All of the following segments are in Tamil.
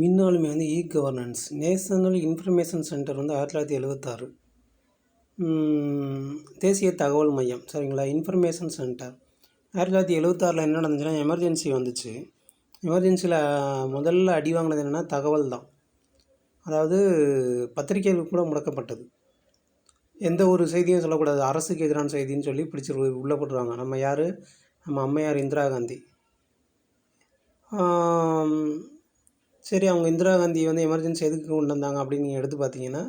மின்னாளுமை வந்து e governance national information centre வந்து ஆயிரத்தி தொள்ளாயிரத்தி எழுபத்தாறு தேசிய தகவல் மையம். சரிங்களா? Information centre. ஆயிரத்தி தொள்ளாயிரத்தி எழுபத்தாறில் என்ன நடந்துச்சுன்னா எமர்ஜென்சி வந்துச்சு. எமர்ஜென்சியில் முதல்ல அடி வாங்கினது என்னென்னா தகவல் தான். அதாவது பத்திரிகைகள் கூட முடக்கப்பட்டது. எந்த ஒரு செய்தியும் சொல்லக்கூடாது. அரசுக்கு எதிரான செய்தின்னு சொல்லி பிடிச்சி உள்ளே போட்டுருவாங்க. நம்ம யார்? நம்ம அம்மையார் இந்திரா காந்தி. சரி அவங்க இந்திரா காந்தி வந்து எமர்ஜென்சி எதுக்கு கொண்டு வந்தாங்க அப்படின்னு நீங்கள் எடுத்து பார்த்தீங்கன்னா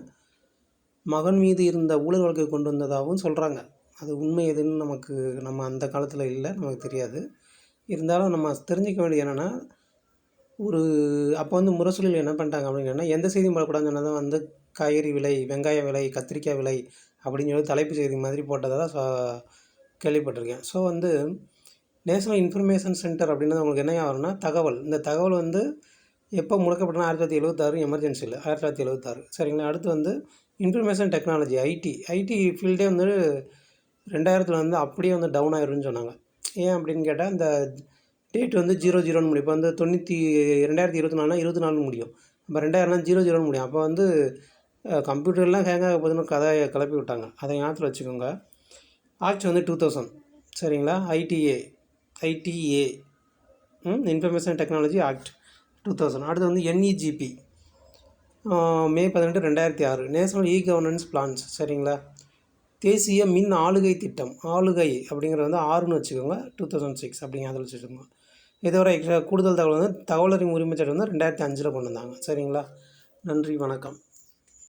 மகன் மீது இருந்த ஊழல் வழக்கை கொண்டு வந்ததாகவும் சொல்கிறாங்க அது உண்மை எதுன்னு நமக்கு நம்ம அந்த காலத்தில் இல்லை நமக்கு தெரியாது. இருந்தாலும் நம்ம தெரிஞ்சிக்க வேண்டியது என்னென்னா ஒரு அப்போ வந்து முரசொலியில் என்ன பண்ணிட்டாங்க அப்படின்னு எந்த செய்தியும் போடக்கூடாதுன்னு சொன்னதான் வந்து காய்கறி விலை வெங்காய விலை கத்திரிக்காய் விலை அப்படின்னு சொல்லி தலைப்பு செய்தி மாதிரி போட்டதாக தான் கேள்விப்பட்டிருக்கேன். ஸோ வந்து நேஷனல் இன்ஃபர்மேஷன் சென்டர் அப்படின்றது உங்களுக்கு என்ன ஆகும்னா தகவல். இந்த தகவல் வந்து எப்போ முடக்கப்பட்டனா ஆயிரத்தி தொள்ளாயிரத்தி எழுபத்தாறு எமர்ஜென்சியில் ஆயிரத்தி தொள்ளாயிரத்தி எழுபத்தாறு சரிங்களா? அடுத்து வந்து இன்ஃபர்மேஷன் டெக்னாலஜி ஐடி ஐடி ஃபீல்டே வந்து ரெண்டாயிரத்தில் வந்து அப்படியே வந்து டவுன் ஆயிரும்னு சொன்னாங்க. ஏன் அப்படின்னு கேட்டால் இந்த டேட் வந்து ஜீரோ ஜீரோன்னு முடியும். இப்போ வந்து தொண்ணூற்றி ரெண்டாயிரத்தி இருபத்தி நாலுனா இருபத்தி நாலு முடியும். இப்போ ரெண்டாயிரம்னா ஜீரோ ஜீரோன்னு முடியும். அப்போ வந்து கம்ப்யூட்டர்லாம் ஹேங் ஆக போதுன்னு கதையை கிளப்பி விட்டாங்க. அதை ஞாபகத்தில் வச்சுக்கோங்க. ஆக்ட் வந்து டூ தௌசண்ட் சரிங்களா? ITA ITA information technology act two thousand அடுத்து வந்து என்இஜிபி மே பதினெட்டு ரெண்டாயிரத்தி ஆறு. நேஷனல் இ கவர்னன்ஸ் பிளான்ஸ் சரிங்களா? தேசிய மின் ஆளுகை திட்டம். ஆளுகை அப்படிங்கிறது வந்து ஆறுன்னு வச்சுக்கோங்க. டூ தௌசண்ட் சிக்ஸ் அப்படிங்க அதில் வச்சுக்கோங்க இதோட எக்ஸ்ட்ரா கூடுதல் தகவல் வந்து தகவல் உரிமை சட்டம் வந்து ரெண்டாயிரத்தி அஞ்சில் கொண்டு வந்தாங்க. சரிங்களா? நன்றி வணக்கம்.